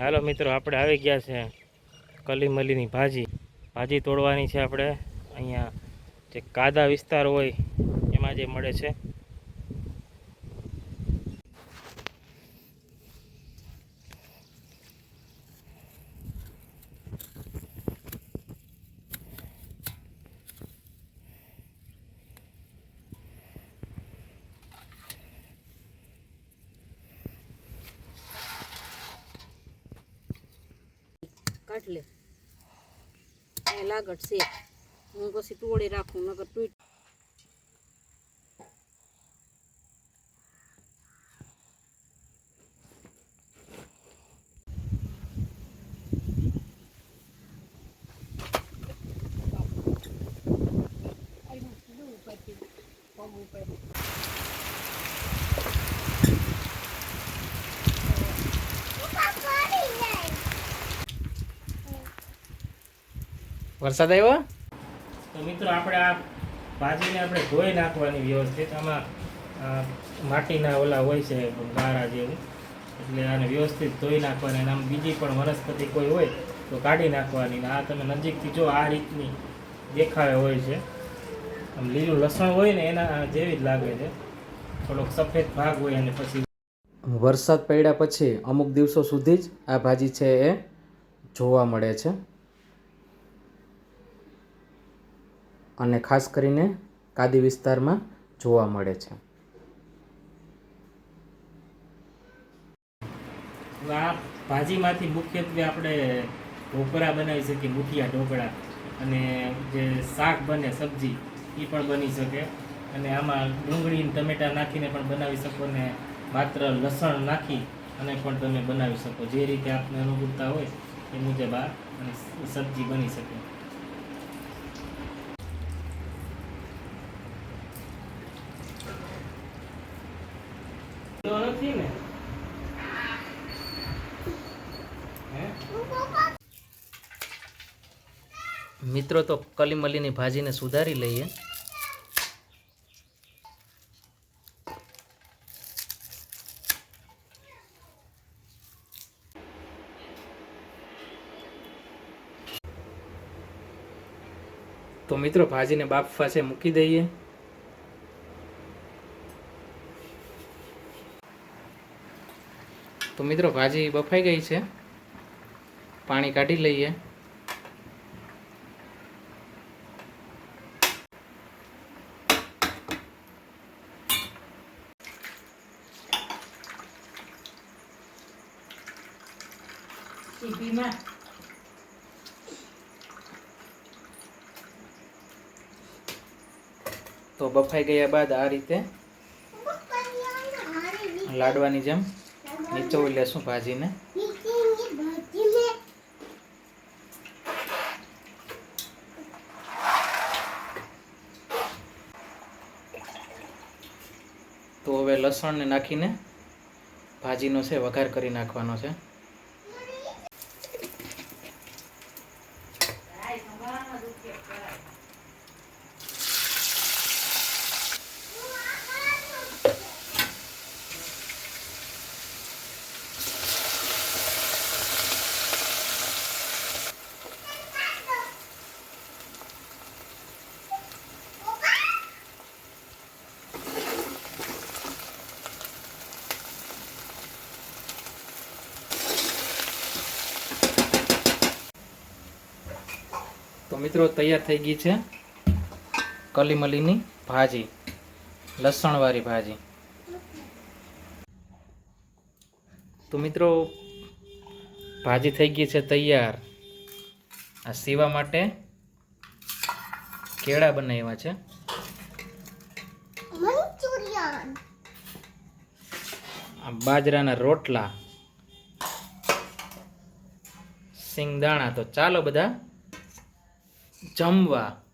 હાલો મિત્રો, આપણે આવી ગયા છે કલી મલીની ભાજી. ભાજી તોડવાની છે આપણે. અહીંયા જે કાદા વિસ્તાર હોય, એમાં જે મળે છે. કાઢ લે એ લાગટ છે. હું પછી તોડી રાખું નગર તૂટ વરસાદ આવ્યો? તો મિત્રો આપણે આ ભાજીને આપણે ધોઈ નાખવાની વ્યવસ્થિત. આમાં માટીના ઓલા હોય છે ગારા જેવું. એટલે આને વ્યવસ્થિત ધોઈ નાખવાની અને આમ બીજી પણ વનસ્પતિ કોઈ હોય તો કાઢી નાખવાની. ને આ તમે નજીકથી જો આ રીતની દેખાવે હોય છે. આમ લીલું લસણ હોય ને એના જેવી જ લાગે છે. થોડોક સફેદ ભાગ હોય અને પછી વરસાદ પડ્યા પછી અમુક દિવસો સુધી જ આ ભાજી છે એ જોવા મળે છે. અને ખાસ કરીને કાદી વિસ્તારમાં જોવા મળે છે. આ ભાજીમાંથી મુખ્યત્વે આપણે ઢોકળા બનાવી શકીએ, મુઠિયા, ઢોકળા. અને જે શાક બને, સબ્જી એ પણ બની શકે. અને આમાં ડુંગળી ટમેટા નાખીને પણ બનાવી શકો ને માત્ર લસણ નાખી અને પણ તમે બનાવી શકો. જે રીતે આપને અનુકૂળતા હોય એ મુજબ આ સબ્જી બની શકે. મિત્રો તો કલીમલીની ભાજીને સુધારી લઈએ. તો મિત્રો ભાજીને બાફવા છે મૂકી દઈએ. તો મિત્રો ભાજી બફાઈ ગઈ છે. પાણી કાઢી લઈએ. તો બફાઈ ગયા બાદ આ રીતે લાડવાની જેમ. નીચોવી લેશું ભાજીને. તો હવે લસણને નાખીને ભાજીનો છે વઘાર કરી નાખવાનો છે. તો મિત્રો તૈયાર થઈ ગઈ છે કલીમલીની ભાજી લસણવાળી ભાજી. તો મિત્રો ભાજી થઈ ગઈ છે તૈયાર. આ સીવા માટે કેળા બનાવ્યા છે. આ બાજરાના રોટલા સિંગદાણા. તો ચાલો બધા જમવા